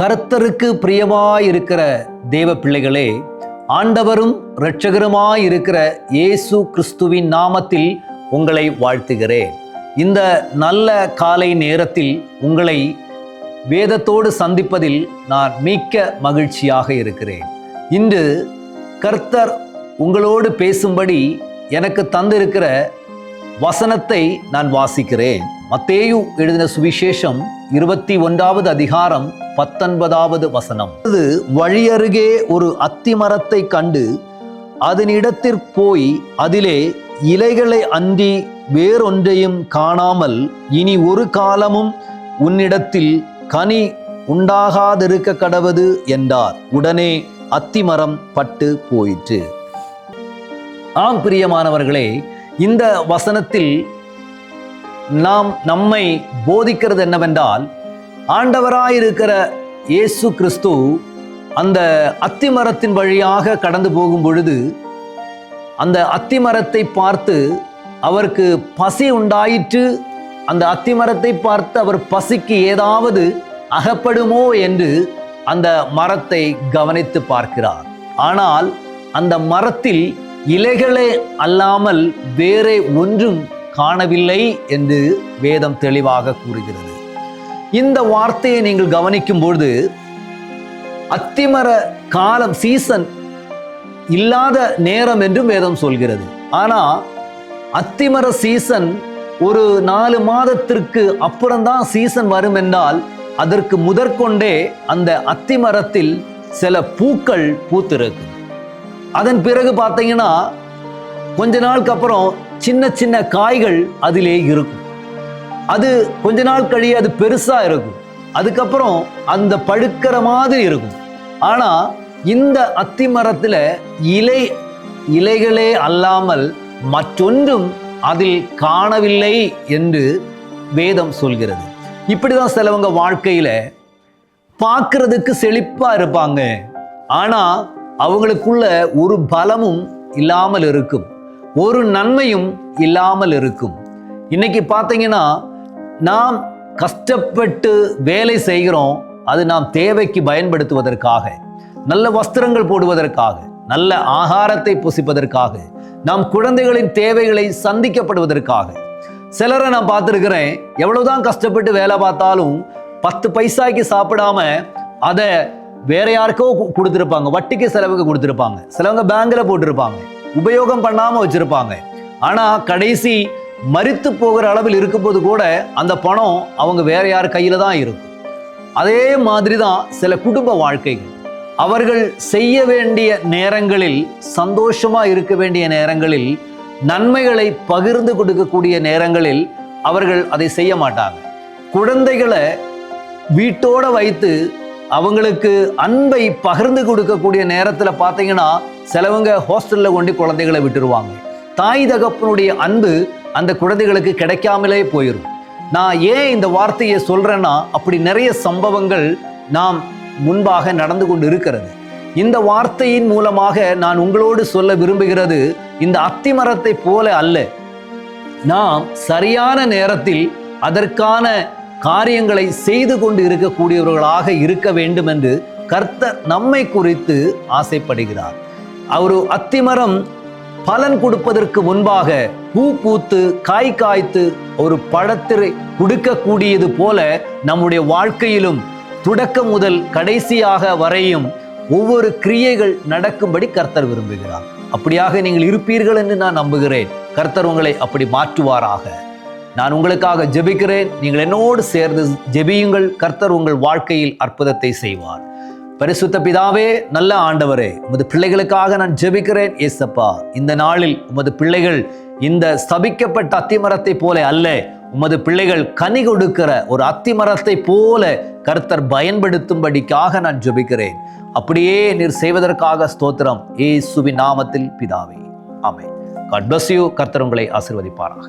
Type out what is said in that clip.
கர்த்தருக்கு பிரியமாயிருக்கிற தேவ பிள்ளைகளே ஆண்டவரும் இரட்சகருமாயிருக்கிற இயேசு கிறிஸ்துவின் நாமத்தில் உங்களை வாழ்த்துகிறேன். இந்த நல்ல காலை நேரத்தில் உங்களை வேதத்தோடு சந்திப்பதில் நான் மிக்க மகிழ்ச்சியாக இருக்கிறேன். இன்று கர்த்தர் உங்களோடு பேசும்படி எனக்கு தந்திருக்கிற வசனத்தை நான் வாசிக்கிறேன். மத்தேயு எழுதின சுவிசேஷம் இருபத்தி ஒன்றாவது அதிகாரம் பத்தொன்பதாவது வசனம். அது வழியருகே ஒரு அத்திமரத்தை கண்டு அதனிடத்திற் போய் அதிலே இலைகளை அன்றி வேறொன்றையும் காணாமல் இனி ஒரு காலமும் உன்னிடத்தில் கனி உண்டாகாதிருக்க கடவது என்றார். உடனே அத்திமரம் பட்டு போயிற்று. ஆம் பிரியமானவர்களே இந்த வசனத்தில் நாம் நம்மை போதிக்கிறது என்னவென்றால் ஆண்டவராயிருக்கிற இயேசு கிறிஸ்து அந்த அத்திமரத்தின் வழியாக கடந்து போகும் பொழுது அந்த அத்திமரத்தை பார்த்து அவருக்கு பசி உண்டாயிற்று. அந்த அத்திமரத்தை பார்த்து அவர் பசிக்கு ஏதாவது அகப்படுமோ என்று அந்த மரத்தை கவனித்து பார்க்கிறார். ஆனால் அந்த மரத்தில் இலைகளே அல்லாமல் வேறே ஒன்றும் காணவில்லை என்று வேதம் தெளிவாக கூறுகிறது. இந்த வார்த்தையை நீங்கள் கவனிக்கும் பொழுது அத்திமர காலம் சீசன் இல்லாத நேரம் என்றும் வேதம் சொல்கிறது. ஆனால் அத்திமர சீசன் ஒரு நாலு மாதத்திற்கு அப்புறம்தான் சீசன் வரும் என்றால் அதற்கு முதற்கொண்டே அந்த அத்திமரத்தில் சில பூக்கள் பூத்திருக்கு அதன் பிறகு பார்த்தீங்கன்னா கொஞ்ச நாளுக்கு அப்புறம் சின்ன சின்ன காய்கள் அதிலே இருக்கும். அது கொஞ்ச நாள் கழிய அது பெருசா இருக்கும். அதுக்கப்புறம் அந்த பழுக்கிற மாதிரி இருக்கும். ஆனா இந்த அத்தி மரத்தில் இலை இலைகளே அல்லாமல் மற்றொன்றும் அதில் காணவில்லை என்று வேதம் சொல்கிறது. இப்படிதான் சிலவங்க வாழ்க்கையில பார்க்கறதுக்கு செழிப்பா இருப்பாங்க. ஆனா அவங்களுக்குள்ள ஒரு பலமும் இல்லாமல் இருக்கும். ஒரு நன்மையும் இல்லாமல் இருக்கும். இன்னைக்கு பார்த்தீங்கன்னா நாம் கஷ்டப்பட்டு வேலை செய்கிறோம் அது நாம் தேவைக்கு பயன்படுத்துவதற்காக நல்ல வஸ்திரங்கள் போடுவதற்காக நல்ல ஆகாரத்தை புசிப்பதற்காக நாம் குழந்தைகளின் தேவைகளை சந்திக்கப்படுவதற்காக. சிலரை நான் பார்த்துருக்கிறேன் எவ்வளவுதான் கஷ்டப்பட்டு வேலை பார்த்தாலும் பத்து பைசாய்க்கு சாப்பிடாம அதை வேற யாருக்கோ கொடுத்துருப்பாங்க வட்டிக்கு செலவுக்கு கொடுத்துருப்பாங்க. சிலவங்க பேங்கில் போட்டிருப்பாங்க உபயோகம் பண்ணாமல் வச்சுருப்பாங்க. ஆனால் கடைசி மறித்து போகிற அளவில் இருக்கும்போது கூட அந்த பணம் அவங்க வேற யார் கையில் தான் இருக்கும். அதே மாதிரி தான் சில குடும்ப வாழ்க்கைகள். அவர்கள் செய்ய வேண்டிய நேரங்களில் சந்தோஷமாக இருக்க வேண்டிய நேரங்களில் நன்மைகளை பகிர்ந்து கொடுக்கக்கூடிய நேரங்களில் அவர்கள் அதை செய்ய மாட்டாங்க. குழந்தைகளை வீட்டோட வைத்து அவங்களுக்கு அன்பை பகிர்ந்து கொடுக்கக்கூடிய நேரத்தில் பார்த்தீங்கன்னா சிலவங்க ஹாஸ்டலில் கொண்டு குழந்தைகளை விட்டுருவாங்க. தாய் தகப்பனுடைய அன்பு அந்த குழந்தைகளுக்கு கிடைக்காமலே போயிடும் நான் ஏன் இந்த வார்த்தையை சொல்கிறேன்னா அப்படி நிறைய சம்பவங்கள் நாம் முன்பாக நடந்து கொண்டு இருக்கிறது இந்த வார்த்தையின் மூலமாக நான் உங்களோடு சொல்ல விரும்புகிறது இந்த அத்திமரத்தை போல அல்ல. நாம் சரியான நேரத்தில் அதற்கான காரியங்களை செய்து கொண்டு இருக்கக்கூடியவர்களாக இருக்க வேண்டும் என்று கர்த்தர் நம்மை குறித்து ஆசைப்படுகிறார். அவர் அத்திமரம் பலன் கொடுப்பதற்கு முன்பாக பூ பூத்து காய் காய்த்து ஒரு பழத்திரை கொடுக்கக்கூடியது போல நம்முடைய வாழ்க்கையிலும் தொடக்கம் முதல் கடைசியாக வரையும் ஒவ்வொரு கிரியைகள் நடக்கும்படி கர்த்தர் விரும்புகிறார். அப்படியாக நீங்கள் இருப்பீர்கள் என்று நான் நம்புகிறேன். கர்த்தர் உங்களை அப்படி மாற்றுவாராக. நான் உங்களுக்காக ஜெபிக்கிறேன். நீங்கள் என்னோடு சேர்ந்து ஜெபியுங்கள். கர்த்தர் உங்கள் வாழ்க்கையில் அற்புதத்தை செய்வார். பரிசுத்த பிதாவே நல்ல ஆண்டவரே உமது பிள்ளைகளுக்காக நான் ஜெபிக்கிறேன் ஏசப்பா. இந்த நாளில் உமது பிள்ளைகள் இந்த ஸ்தபிக்கப்பட்ட அத்திமரத்தை போல அல்ல உமது பிள்ளைகள் கனி கொடுக்கிற ஒரு அத்திமரத்தை போல கர்த்தர் பயன்படுத்தும்படிக்காக நான் ஜெபிக்கிறேன். அப்படியே நீர் செய்வதற்காக ஸ்தோத்திரம் ஏசுவின் நாமத்தில் பிதாவே. ஆமே காட் பிளஸ் யூ கர்த்தர் உங்களை ஆசிர்வதிப்பாராக.